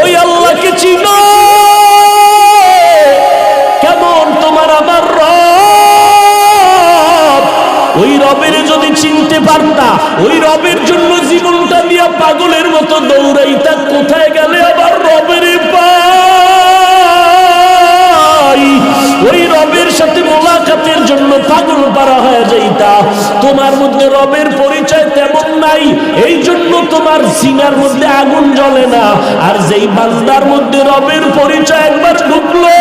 ওই আল্লাহকে চিনো। কেমন তোমার আমার রব? ওই রবের যদি চিনতে পারতা, ওই রবের জন্য জীবনটা দিয়া পাগলের মতো দৌড়াইতা, কোথায় গেলে আবার রবের জন্য পাগল পারা হয়ে যাইতা। তোমার মধ্যে রবের পরিচয় তেমন নাই, এই জন্য তোমার সিনার মধ্যে আগুন জ্বলে না। আর যেই বান্দার মধ্যে রবের পরিচয় একবার ঢুকলো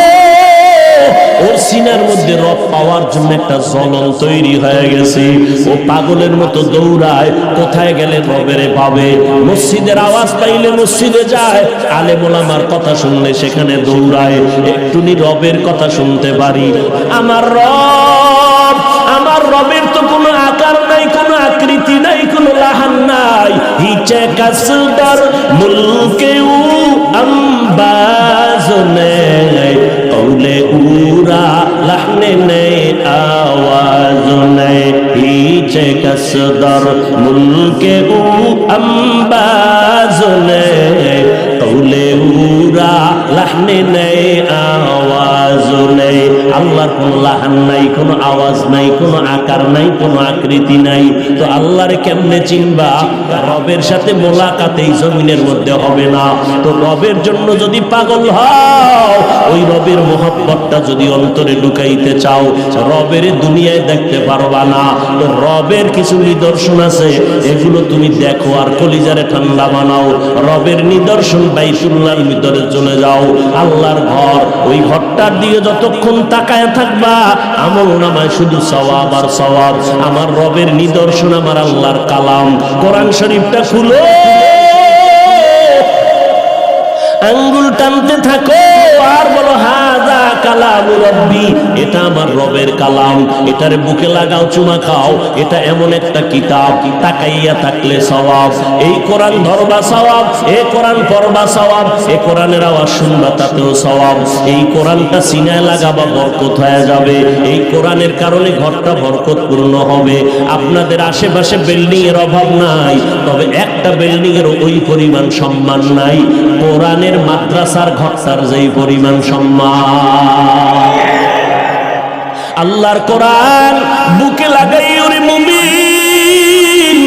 ওর সিনার মধ্যে রব পাওয়ার জন্য একটা জলন তৈরি হয়ে গেছে। ও পাগলের মতো দৌড়ায়, কোথায় গেলে রবেরে পাবে মসজিদের আওয়াজ পাইলে মসজিদে যায়। আলে মোলামার কথা শুনলে সেখানে দৌড়ায়। একটুনি রবের কথা শুনতে পারি। আমার রব, আমার রবের তো কোনো আকার নাই, কোনো আকৃতি নাই, কোনো লাহান নাই। হিচে কাসদার মুলকেউ আম্বাজ নেই লাহনে নেই আওয়াজ নেই হিচে কাসদার মুলকে উ আম্বাজ নেই কৌলে উরা লাহনে নেই আওয়াজ নেই আল্লাহর কোনো লাহান নাই, কোনো আওয়াজ নাই, কোনো আকার নাই, কোনো আকৃতি নাই। তো আল্লাহরে কেমনে চিনবা? রবের সাথে মোলাকাত এই জমিনের মধ্যে হবে না। তো রবের জন্য যদি পাগল হও, ওই রবের মোহব্বতটা যদি অন্তরে ঢুকাইতে চাও, রবের দুনিয়ায় দেখতে পারবা না। তো রবের কিছু নিদর্শন আছে, এগুলো তুমি দেখো আর কলিজারে ঠান্ডা বানাও রবের নিদর্শন বাইতুল্লাহর ভিতরে চলে যাও। আল্লাহর ঘর, ওই ঘরটার দিকে যতক্ষণ তাকায় থাকবা, আমল নামায় শুধু সওয়াব আর সওয়াব। আমার রবের নিদর্শন আমার আল্লাহর কালাম। কোরআন শরীফটা খুলো। আঙ্গুল টানতে থাকো, আর বলো হাজা কালাম রব্বি, এটা আমার রবের কালাম। এটারে বুকে লাগাও, চুমা খাও। এটা এমন একটা কিতাব, তাকাইয়া থাকলে সওয়াব। এই কোরআন ধরবা সওয়াব, এ কোরআন পড়বা সওয়াব। এ কোরআনের আওয়াজ শুনবা, তাতেও সওয়াব। এই কোরআনটা সিনায় লাগাবা বরকত হয়ে যাবে। এই কোরআনের কারণে ঘরটা বরকতপূর্ণ হবে। আপনাদের আশেপাশে বিল্ডিং এর অভাব নাই, তবে একটা বিল্ডিং এর ওই পরিমাণ সম্মান নাই। কোরআনের মাদ্রাসার ঘরটার যেই পরিমাণ সম্মান। আল্লাহর কোরআন বুকে লাগাই ওরে মুমিন।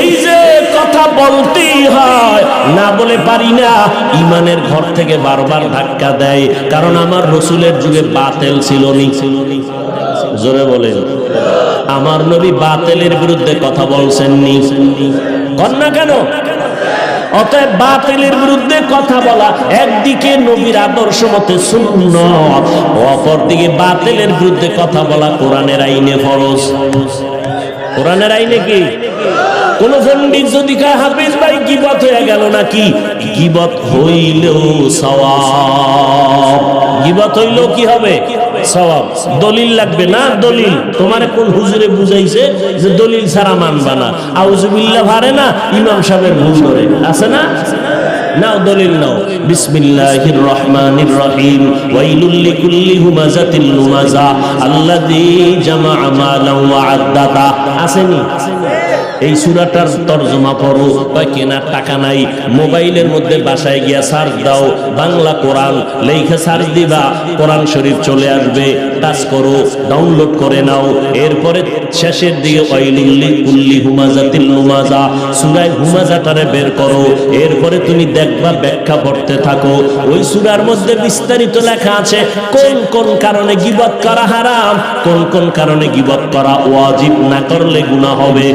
এই যে কথা বলতেই হয়, না বলে পারি না, ইমানের ঘর থেকে বারবার ধাক্কা দেয়, কারণ আমার রসুলের যুগে বাতেল ছিল নি জোরে বলেন। আমার নবী বাতেলের বিরুদ্ধে কথা বলছেন নি কন্যা কেন? অতএব বাতিলের বিরুদ্ধে কথা বলা একদিকে নবীর আদর্শ মতে শূন্য অপরদিকে বাতিলের বিরুদ্ধে কথা বলা কোরআনের আইনে ফরজ। কোরআনের আইনে কি? কোন পণ্ডিত যদি কায়, হাফিজ ভাই, গিবত হয়ে গেল নাকি? গিবত হইলেও সওয়াব। গিবত হইলেও কি হবে? সওয়াব। দলিল লাগবে না? দলিল। তোমার কোন হুজুরে বুঝাইছে যে দলিল ছাড়া না? ভারে না? ইমাম সাহেবের ভুল ধরে। আছে না? নাও, দলিল নাও। বিসমিল্লাহির রহমানির রহিম ওয়াইলুল লিকুল্লি আল্লাযী ওয়া আসেনি? এই সুরাটার তর্জমা পড়ো। কয়, কেনার টাকা নাই। মোবাইলের মধ্যে বাসায় গিয়া সার্চ দাও। বাংলা কোরআন লেখা সার্চ দিবা। কোরআন শরীফ চলে আসবে। টাচ করো ডাউনলোড করে নাও। এরপরে শেষের দিকে ওয়াইলুল্লি কুল্লি হুমাজাতিল লুমাজা সুরায় হুমাজাটারে বের করো। এরপরে তুমি দেখবা ব্যাখ্যা পড়তে থাকো। ওই সুরার মধ্যে বিস্তারিত লেখা আছে, কোন কোন কারণে গিবত করা হারাম, কোন কোন কারণে গিবত করা ওয়াজিব না করলে গুনাহ হবে।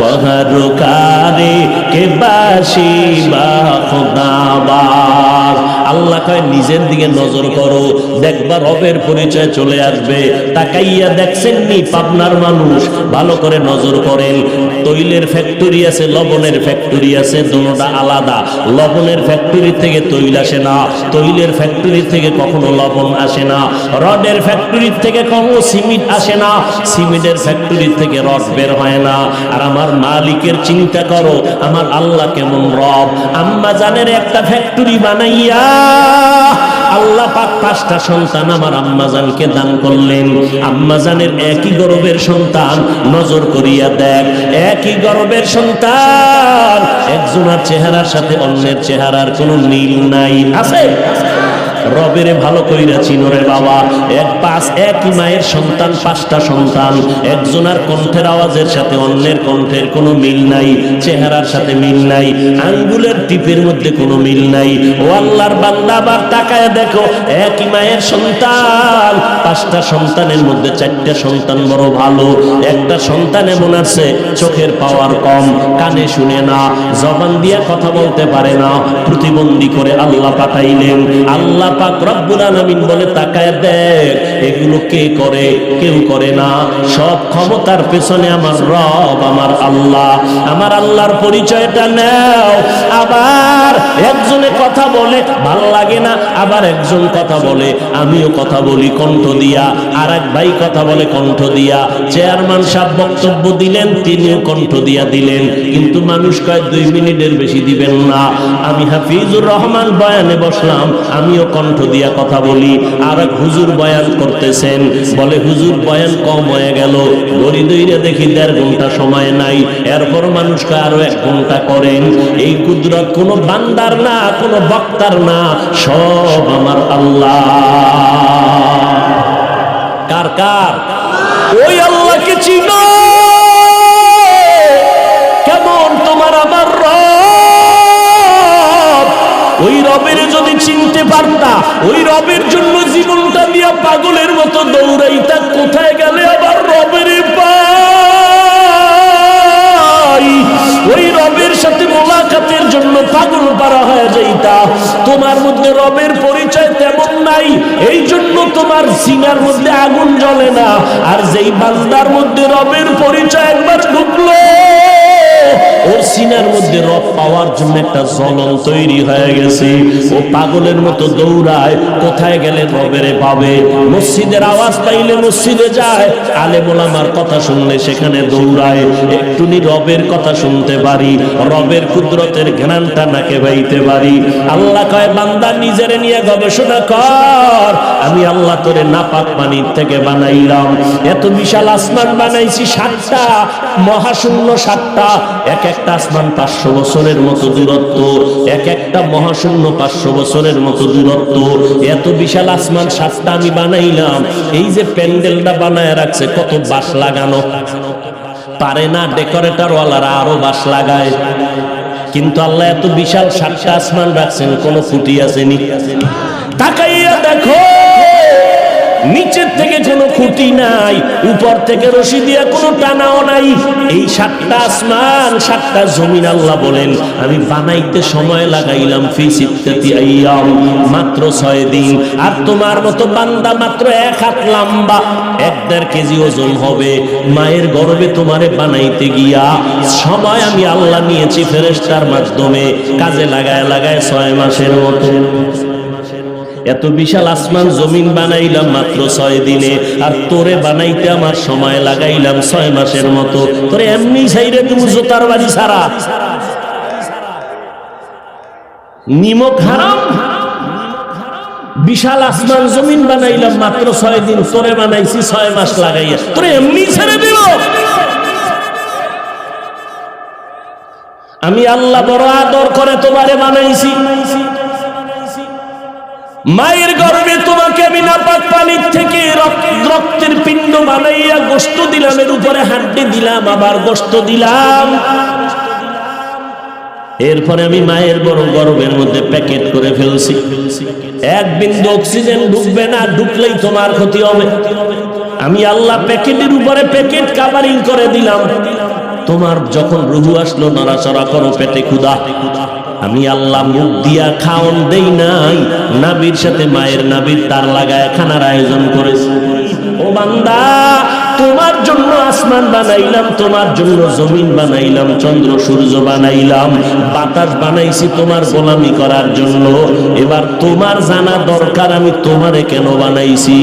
বহরকারে কে বাসি বা আল্লাহ কয়, নিজের দিকে নজর করো, দেখবা রবের পরিচয় চলে আসবে। তাকাইয়া দেখছেন নি পাবনার মানুষ, ভালো করে নজর করেন। তৈলের ফ্যাক্টরি আছে, লবণের ফ্যাক্টরি আছে, দুটোটা আলাদা। লবণের ফ্যাক্টরি থেকে তৈল আসে না। তৈলের ফ্যাক্টরি থেকে কখনো লবণ আসে না। রডের ফ্যাক্টরি থেকে কখনো সিমেন্ট আসে না। সিমেন্টের ফ্যাক্টরি থেকে রড বের হয় না। আর আমার মালিকের চিন্তা করো, আমার আল্লাহ কেমন রব? আম্মা জানের একটা ফ্যাক্টরি বানাইয়া আল্লাহ পাক পাঁচটা সন্তান আমার আম্মাজানকে দান করলেন। আম্মাজানের একই গর্বের সন্তান, নজর করিয়া দেখ, একই গরবের সন্তান, একজনের চেহারার সাথে অন্যের চেহারার কোনো মিল নাই। আছে? রবের ভালো কইরা চিনরে বাবা। এক পাঁচ, একই মায়ের সন্তান, পাঁচটা সন্তান। একজনের কণ্ঠের আওয়াজের সাথে অন্যের কণ্ঠের কোনো মিল নাই, চেহারার সাথে মিল নাই, আঙ্গুলের টিপের মধ্যে কোনো মিল নাই। ও আল্লাহর বান্দা, আবার তাকায় দেখো, একই মায়ের সন্তান, পাঁচটা সন্তানের মধ্যে চারটা সন্তান বড় ভালো। একটা সন্তান এমন আছে, চোখের পাওয়ার কম, কানে শুনে না, জবান দিয়ে কথা বলতে পারে না। প্রতিবন্ধী করে আল্লাহ পাঠাইলেন। আল্লাহ পাক রব্বুল আলামিন বলে তাকায় দেখ, এগুলো কে করে, কেউ করে না। সব ক্ষমতার পেছনে আমার রব, আমার আল্লাহ। আমার আল্লাহর পরিচয়টা নেও। আবার একজনে কথা বলে, ভালো লাগে না, আবার একজন কথা বলে। আমিও কথা বলি কণ্ঠ দিয়া আর এক ভাই কথা বলে কণ্ঠ দিয়া। চেয়ারম্যান সাহেব বক্তব্য দিলেন, তিনিও কণ্ঠ দিয়া দিলেন। কিন্তু মানুষ কয়, দুই মিনিটের বেশি দিবেন না। আমি হাফিজুর রহমান বয়ানে বসলাম, আমিও কণ্ঠ দিয়া কথা বলি। আর এক হুজুর বয়ান করতেছেন, বলে, হুজুর, বয়ান কম হয়ে গেল। গড়ি দইরে দেখি দেড় ঘণ্টা সময় নাই। এরপর মানুষকে আরও এক ঘণ্টা করেন। এই কুদরত কোনো বান্দার না, কোনো বক্তার না, সব আমার আল্লাহ। কার কার? ওই আল্লাহকে চিনো। কেমন তোমার আমার রব? ওই রবের যদি চিনতে পারতা, ওই রবের জন্য জীবনটা দিয়া পাগলের মতো দৌড়াইতা, কোথায় গেলে সাথে জন্য পাগল পারা হয়ে যাইতা। তোমার মধ্যে রবের পরিচয় তেমন নাই এই জন্য তোমার সিনার মধ্যে আগুন জ্বলে না। আর যেই বান্দার মধ্যে রবের পরিচয় একবার ঢুকলো ওর সিনার মধ্যে রব পাওয়ার জন্য একটা জ্বলন তৈরি হয়ে গেছে। ও পাগলের মতো দৌড়ায়, কোথায় গেলে পাবে মসজিদের আওয়াজ পাইলে মসজিদে যায়। আলে কথা শুনলে সেখানে দৌড়ায়। একটুনি রবের কথা শুনতে পারি, রবের কুদরতের নাকে পারি। আল্লাহ কয়, বান্দা নিজের নিয়ে গবেষণা কর। আমি আল্লাহ তোরে নাপাক পানির থেকে বানাইলাম। এত বিশাল আসমান বানাইছি সাতটা, মহাশূন্য সাতটা এক একটা আসমান পাঁচশো বছরের মতো দূরত্ব, এক একটা মহাশূন্য পাঁচশো বছরের মতো দূরত্ব। এত বিশাল আসমান, সাতটা আমি বানাইলাম। এই যে প্যান্ডেলটা বানায় রাখছে, কত বাস লাগানো। পারে না ডেকোরেটর ওয়ালারা আরও বাস লাগায়। কিন্তু আল্লাহ এত বিশাল সাতটা আসমান রাখছেন, কোনো ফুটি আসেনি। তাকাইয়া দেখো নিচের থেকে কোনো খুঁটি নাই, উপর থেকে রশি দিয়া কোনো টানাও নাই। এই সাতটা আসমান, সাতটা জমিন আল্লাহ বলেন, আমি বানাইতে সময় লাগাইলাম মাত্র ছয় দিন। আর তোমার মতো বান্দা মাত্র এক হাত লম্বা, এক দেড় কেজি ওজন হবে। মায়ের গর্ভে তোমারে বানাইতে গিয়া সময় আমি আল্লাহ নিয়েছি ফেরেশতার মাধ্যমে, কাজে লাগায় লাগায় ছয় মাসের মতো। এত বিশাল আসমান জমিন বানাইলাম মাত্র ছয় দিনে। আর তোরে বানাইতে আমার সময় লাগাইলাম ছয় মাসের মতো। তোরে এমনি সাইরে তুমি জোতার বাড়ি সারা নিমক হারাম? বিশাল আসমান জমিন বানাইলাম মাত্র ছয় দিন। তোরে বানাইছি ছয় মাস লাগাইয়া। তোরে এমনি ছেড়ে দিল। আমি আল্লাহ বড় আদর করে তোমারে বানাইছি। মায়ের গর্ভে তোমাকে আমি নাপাক পানির থেকে রক্তের পিণ্ড বানাইয়া গোস্ত দিলাম এর উপরে হাড্ডি দিলাম, আবার গোস্ত দিলাম। এরপরে আমি মায়ের বড় গর্ভের মধ্যে প্যাকেট করে ফেলছি। এক বিন্দু অক্সিজেন ঢুকবে না, ঢুকলেই তোমার ক্ষতি হবে। আমি আল্লাহ প্যাকেটের উপরে প্যাকেট কাভারিং করে দিলাম। তোমার যখন রুহু আসলো, নড়াচড়া করো পেটে ক্ষুদা আমি আল্লাহ মুখ দিয়া খাওন দেই নাই। নাবির সাথে মায়ের নাবির তার লাগায় খানার আয়োজন করেছি। ও বান্দা, তোমার জন্য আসমান বানাইলাম, তোমার জন্য জমিন বানাইলাম, চন্দ্র সূর্য বানাইলাম, বাতাস বানাইছি তোমার গোলামি করার জন্য। এবার তোমার জানা দরকার, আমি তোমারে কেন বানাইছি?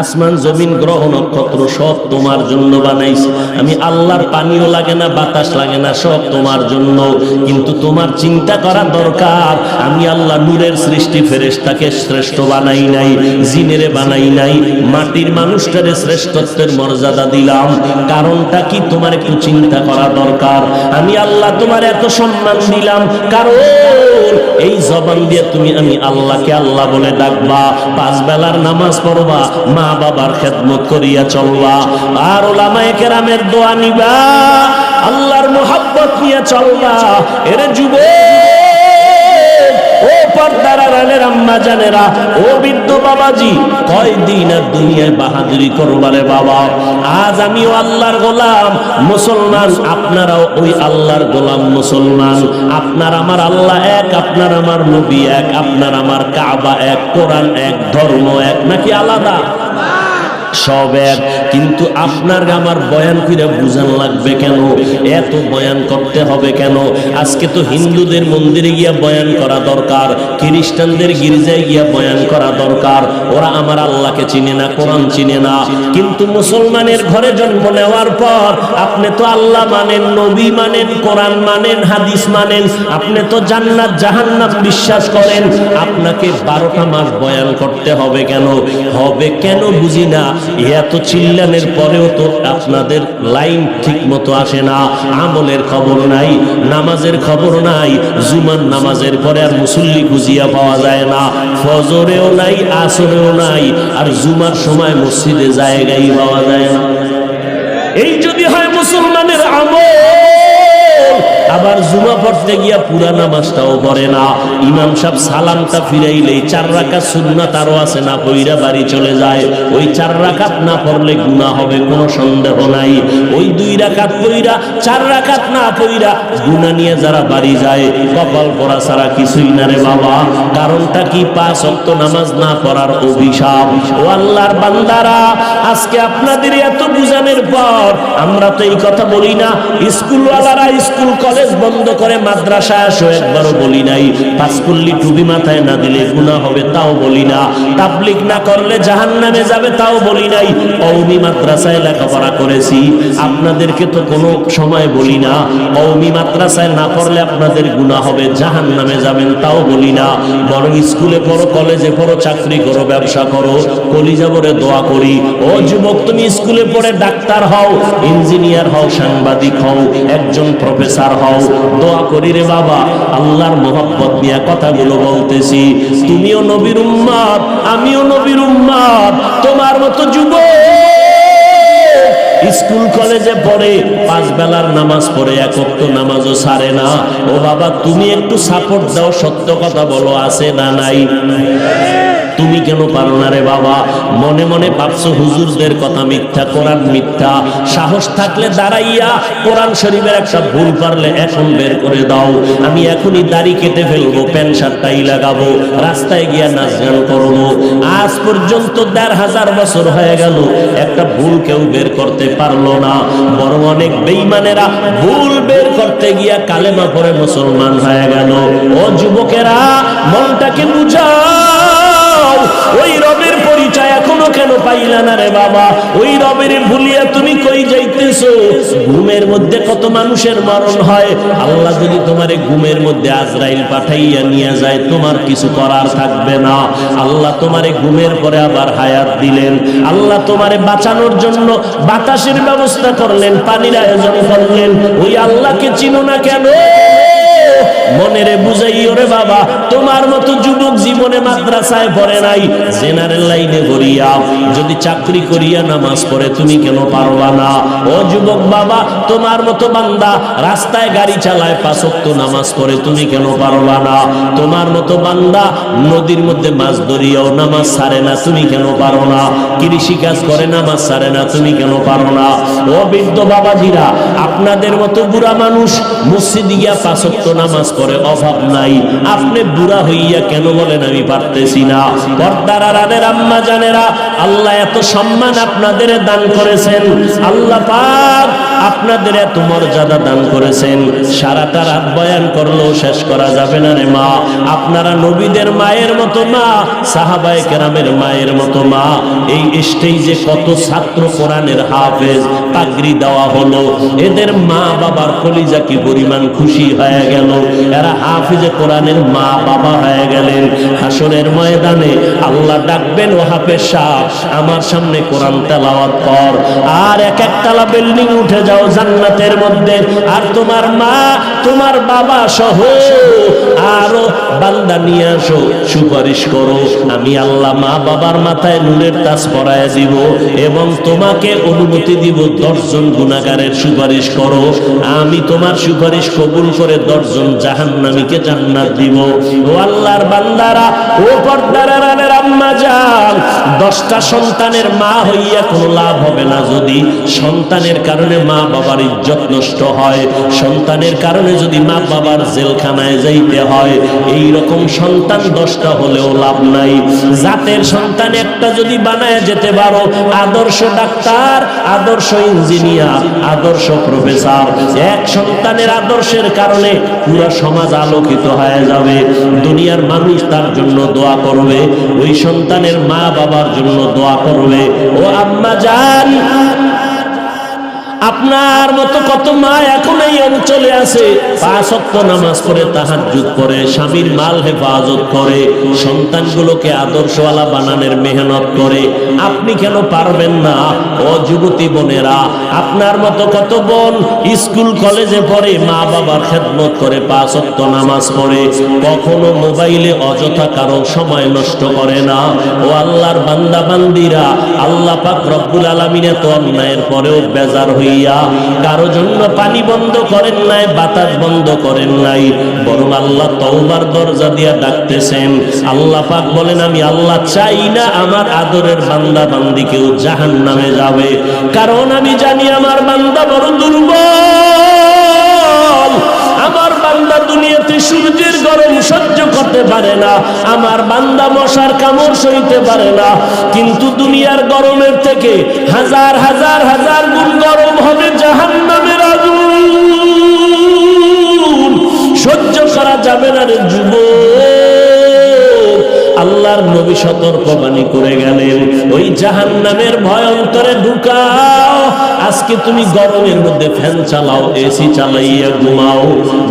আসমান জমিন গ্রহ নক্ষত্র সব তোমার জন্য বানাইছি। আমি আল্লাহর পানিও লাগে না, বাতাস লাগে না, সব তোমার জন্য। কিন্তু তোমার চিন্তা করা দরকার। আমি আল্লাহ নূরের সৃষ্টি ফেরেশতাকে শ্রেষ্ঠ বানাই নাই, জিনেরে বানাই নাই। মাটির মানুষটারে শ্রেষ্ঠত্বের মর্যাদা দিলাম। কারণটা কি? তোমার একটু চিন্তা করা দরকার। আমি আল্লাহ তোমার এত সম্মান দিলাম। কারণ এই জবান দিয়ে তুমি আমি আল্লাহকে আল্লাহ বলে ডাকবা। পাঁচ বেলার নামাজ পড়বা মা বাবার খেদমত করিয়া চলবা আর ওলামায় কেরামের দোয়া নিবা। আল্লাহর মোহাব্বত নিয়ে চলবা এর যুবক পর্দার আড়ালের আম্মা জানেরা, ও বৃদ্ধ বাবাজি, কয়দিন আর দুনিয়ায় বাহাদুরি করবারে বাবা? আজ আমিও আল্লাহর গোলাম। মুসলমান, আপনারাও ওই আল্লাহর গোলাম মুসলমান। আপনার আমার আল্লাহ এক, আপনার আমার নবী এক, আপনার আমার কাবা এক, কোরআন এক, ধর্ম এক, নাকি আলাদা? সব এক। কিন্তু আপনার আমার বয়ান করে বুঝান লাগবে কেন? এত বয়ান করতে হবে কেন? আজকে তো হিন্দুদের মন্দিরে গিয়া বয়ান করা দরকার, খ্রিস্টানদের গির্জায় গিয়া বয়ান করা দরকার। ওরা আমার আল্লাহকে চিনে না, কোরআন চিনে না। কিন্তু মুসলমানের ঘরে জন্ম নেওয়ার পর আপনি তো আল্লাহ মানেন, নবী মানেন, কোরআন মানেন, হাদিস মানেন। আপনি তো জান্নাত, জাহান্নাম বিশ্বাস করেন। আপনাকে বারোটা মাস বয়ান করতে হবে কেন? হবে কেন বুঝি না। এত চিল্লানের পরেও তো আপনাদের লাইন ঠিক মতো আসে না, আমলের খবর নাই, নামাজের খবর নাই জুমান নামাজের পরে আর মুসল্লি খুঁজিয়া পাওয়া যায় না, ফজরেও নাই, আসরেও নাই, আর জুমার সময় মসজিদে জায়গায় পাওয়া যায় না। এই যদি হয় মুসলমানের আমল আবার জুমা পড়তে গিয়া পুরা নামাজটাও পড়ে না। ইমাম সাহেব সালামটা ফিরাইলেই চার রাকাত সুন্নাত আরও আছে না, পইরা বাড়ি চলে যায়। ওই চার রাকাত না পড়লে গুনাহ হবে, কোনো সন্দেহ নাই। ওই দুই রাকাত পইরা, চার রাকাত না পইরা গুনাহ নিয়ে যারা বাড়ি যায়, কপাল পড়া ছাড়া কিছুই না রে বাবা। কারণটা কি? পাঁচ অক্ত নামাজ না পড়ার অভিশাপ। ও আল্লাহর বান্দারা, আজকে আপনাদের এত বুঝানোর পর আমরা তো এই কথা বলি না। স্কুলওয়ালারা স্কুল কলেজ বন্ধ করে মাদ্রাসা আসো, একবারও বলি নাই। পাঁচকুল্লি টুবি মাথায় না দিলে গুণা হবে, তাও বলি না। তাবলিক না করলে জাহান নামে যাবে, তাও বলি নাই। কৌমি মাদ্রাসায় লেখাপড়া করেছি, আপনাদেরকে তো কোনো সময় বলি না। কৌমি মাদ্রাসায় না পড়লে আপনাদের গুণা হবে জাহান নামে যাবেন, তাও বলি না। বরং স্কুলে পড়ো, কলেজে পড়ো, চাকরি করো, ব্যবসা করো কলিজা বলে দোয়া করি। ও যুবক, তুমি স্কুলে পড়ে ডাক্তার হও, ইঞ্জিনিয়ার হও, সাংবাদিক হও, একজন প্রফেসর হও। দোয়া করি রে বাবা, আল্লাহর মোহাব্বত নিয়ে কথাগুলো বলতেছি। তুমিও নবীর উম্মাদ, আমিও নবীর উম্মাদ, তোমার মতো যুবক। স্কুল কলেজে পড়ে পাঁচ বেলার নামাজ পড়ে একত্র নামাজও সারে না। ও বাবা, তুমি একটু সাপোর্ট দাও, সত্য কথা বলো, আছে না নাই? তুমি কেন পারো না রে বাবা? মনে মনে ভাবছ হুজুরদের কথা মিথ্যা, কোরআন মিথ্যা। সাহস থাকলে দাঁড়াইয়া কোরআন শরীফের একটা ভুল পারলে এখন বের করে দাও। আমি এখনই দাড়ি কেটে ফেলব, প্যান্ট শার্টটাই লাগাবো, রাস্তায় গিয়া নাচ গান করব। আজ পর্যন্ত দেড় হাজার বছর হয়ে গেল, একটা ভুল কেউ বের করতে পারল না। বরং অনেক বেইমানেরা ভুল বের করতে গিয়া কালেমা পরে মুসলমান হয়ে গেল। ও যুবকেরা, মনটাকে বুঝাও। ওই রবের পরিচয় এখনও কেন পাইলা না রে বাবা? ওই রবের ভুলিয়া তুমি কই যাইতেছো? ঘুমের মধ্যে কত মানুষের মরণ হয়? আল্লাহ যদি তোমার ঘুমের মধ্যে আজরাইল পাঠাইয়া নিয়ে যায়, তোমার কিছু করার থাকবে না। আল্লাহ তোমারে ঘুমের পরে আবার হায়াত দিলেন। আল্লাহ তোমারে বাঁচানোর জন্য বাতাসের ব্যবস্থা করলেন, পানির আয়োজন করলেন। ওই আল্লাহকে চিনো না কেন? মনেরে বুঝাইও রে বাবা, তোমার মতো যুবক জীবনে মাদ্রাসায় পড়ে নাই, জেনারেল লাইনে করিয়া যদি চাকরি করিয়া নামাজ পড়ে, তুমি কেন পারবা না? ও যুবক বাবা, তোমার মতো বান্দা, রাস্তায় গাড়ি চালায় পাঁচক্ত নামাজ পড়ে, তুমি কেন পারবা না? তোমার মতো বান্দা, নদীর মধ্যে মাছ ধরিয়াও নামাজ সারে না, তুমি কেন পারো না? কৃষি কাজ করে, নামাজ সারে না, তুমি কেন পারো না? ও বৃদ্ধ বাবাজিরা, আপনাদের মতো বুড়া মানুষ, মসজিদ গিয়া পাঁচক্ত নামাজ পড়ে করে অভাব নাই। আপনি বুড়া হইয়া কেন বলেন আমি পারতেছি না? পর্দার আড়ালের আম্মা জানেরা আল্লাহ এত সম্মান আপনাদের দান করেছেন। আল্লাহ পাক আপনাদের এত মর্যাদা দান করেছেন, সারাটা রাত বয়ান করলেও শেষ করা যাবে না রে মা। আপনারা নবীদের মায়ের মতো মা সাহাবায়ে কেরামের মায়ের মতো মা এই স্টেজে কত ছাত্র কোরআনের হাফেজ পাগড়ি দেওয়া হলো। এদের মা বাবার কলিজা কি পরিমাণ খুশি হয়ে গেল? এরা হাফিজে কোরআনের মা বাবা হয়ে গেলেন। হাসনের ময়দানে আল্লাহ ডাকবেন, ও হাফেজ সাহ আমার সামনে কোরআন তেলাওয়াত কর। আর এক এক একতলা বিল্ডিং উঠে যাও জান্নাতের মধ্যে। আর তোমার মা তোমার বাবা সহ আরও বান্দা নিয়ে আসো, সুপারিশ করো, আমি আল্লাহ মা বাবার মাথায় নুনের তাজ পরায় দিব এবং তোমাকে অনুমতি দিব দশজন গুণাগারের সুপারিশ করো। আমি তোমার সুপারিশ কবুল করে দশজন জাহান্নামীকে জান্নাত দিব। ও আল্লাহর বান্দারা, ও পর্দার আড়ালের আম্মা যান, দশটা সন্তানের মা হইয়া কোনো লাভ হবে না যদি সন্তানের কারণে মা বাবার ইজ্জত নষ্ট হয়। সন্তানের কারণে যদি মা বাবার জেলখানায় যাইতে হয় এই রকম সন্তান দশটা হলেও লাভ নাই। জাতের সন্তান একটা যদি বানায় যেতে পারো, আদর্শ ডাক্তার, আদর্শ ইঞ্জিনিয়ার, আদর্শ প্রফেসর, এক সন্তানের আদর্শের কারণে পুরো সমাজ আলোকিত হয়ে যাবে। দুনিয়ার মানুষ তার জন্য দোয়া করবে, ওই সন্তানের মা বাবার জন্য দোয়া করবে। ও আম্মা জান আপনার মতো কত মা এখন এই অঞ্চলে আছে? নামাজ পড়ে, তাহাজ্জুদ করে স্বামীর মাল হেফাজত করে, সন্তানগুলোকে আদর্শওয়ালা বানানোর মেহনত করে। আপনি কেন পারবেন না? ও যুবতী বোনেরা, আপনার মতো কত বোন স্কুল, কলেজে পড়ে, মা বাবার খেদমত করে পাঁচ অক্ত নামাজ পড়ে, কখনো মোবাইলে অযথা কারও সময় নষ্ট করে না। ও আল্লাহর বান্দা বান্দিরা আল্লাহ পাক রব্বুল আলমিনে তো অন্যায়ের পরেও বেজার হইয়া কারও জন্য পানি বন্ধ করেন নাই, বাতাস বন্ধ করেন নাই। বরং আল্লাহ তওবার দরজা দিয়া ডাকতেছেন। আল্লাহ পাক বলেন, আমি আল্লাহ চাই না আমার আদরের বান্দা বান্দি কেউ জাহান নামে যাবে। কারণ আমি জানি আমার বান্দা বড় দুর্বল। আমার বান্দা দুনিয়াতে সূর্যের গরম সহ্য করতে পারে না। আমার বান্দা মশার কামড় সইতে পারে না। কিন্তু দুনিয়ার গরমের থেকে হাজার হাজার হাজার গুণ গরম জাহান্নামের আগুন। সহ্য করা যাবে না রে যুব আল্লাহর নবী সতর্কবাণী করে গেলেন, ওই জাহান নামের ভয় অন্তরে ঢুকাও আজকে তুমি গরমের মধ্যে ফ্যান চালাও, এসি চালাইয়া ঘুমাও।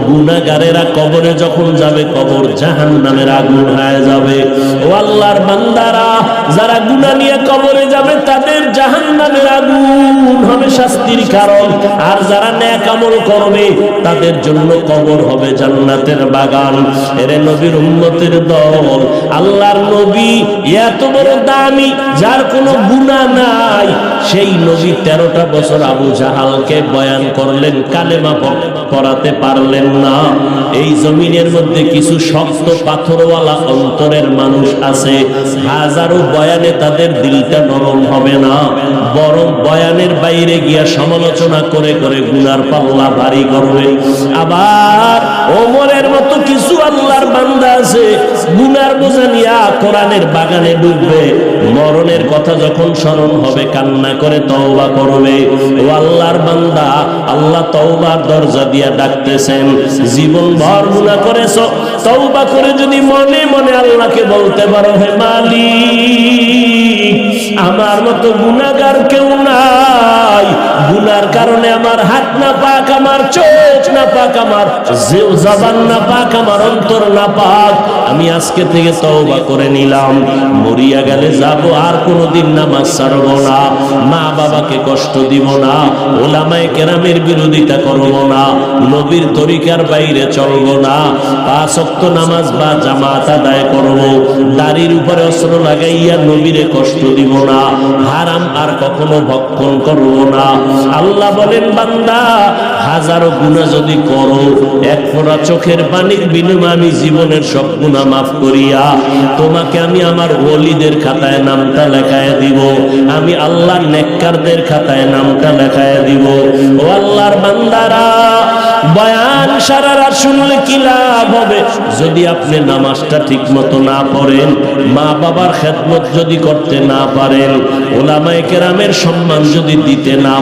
গুনাগারেরা কবরে যখন যাবে, কবর জাহান নামের আগুন হয়ে যাবে। ও আল্লাহর বান্দারা, যারা গুনা নিয়ে কবরে যাবে, তাদের জাহান নামের আগুন হবে শাস্তির কারণ। আর যারা ন্যাক আমল করবে, তাদের জন্য কবর হবে জান্নাতের বাগান। এরে নবীর উম্মতের দল। আল্লাহর নবী এত বড় দামি, যার কোনো গুণা নাই, সেই নবী তেরোটা বছর আবু জাহালকে বয়ান করলেন, কালেমা পড়াতে পারলেন না। এই জমিনের মধ্যে কিছু শক্ত পাথরওয়ালা অন্তরের মানুষ আছে। হাজারো বয়ানে তাদের দিলটা নরম হবে না। বরং বয়ানের বাইরে গিয়া সমালোচনা করে করে গুনার পাল্লা ভারী করবে। আবার ওমরের মতো কিছু আল্লাহর বান্দা আছে, গুনার বোঝা নিয়া কোরআনের বাগানে ডুববে। মরণের কথা যখন স্মরণ হবে, কান্না করে তওবা করবে। ও আল্লাহর বান্দা আল্লাহ তওবার দরজা দিয়া ডাকতেছেন। জীবন ভর গুনাহ করেছ। তওবা করে যদি মনে মনে আল্লাহকে বলতে পারো, হে মালিক, আমার মতো গুনাহগার কেউ নাই। গুনার কারণে আমার হাত না পাক, আমার চোখ না পাক, আমার জিও জবান না পাক, আমার অন্তর না পাক। আমি আজকে থেকে তওবা করে নিলাম। মরিয়া গেলে যাব, আর কোনোদিন নামাজ ছাড়ব না। মা বাবাকে কষ্ট দিব না। ওলামায়ে কেরামের বিরোধিতা করব না নবীর তরিকার বাইরে চলব না পাঁচ নামাজ বা জামাত আদায় করব। দাড়ির উপরে অস্ত্র লাগাইয়া নবীরে কষ্ট দিব না, হারাম আর কখনো ভক্ষণ করব না। আল্লাহ বলেন, বান্দা, হাজারো গুণা যদি করো, এক ফোঁটা চোখের পানির বিনিময়ে আমি জীবনের সব গুণা মাফ করিয়া তোমাকে আমি আমার ওলিদের খাতায় নামটা লেখায় দিব, আমি আল্লাহর নেককারদের খাতায় নামটা লেখায় দিব। ও আল্লাহর বান্দারা, বয়ান সারা রাত শুনলে কি লাভ হবে? যদি আপনি নামাজটা ঠিক মতো না পড়েন মা বাবার খেদমত যদি করতে না পারেন ওলামায় কেরামের সম্মান যদি দিতে না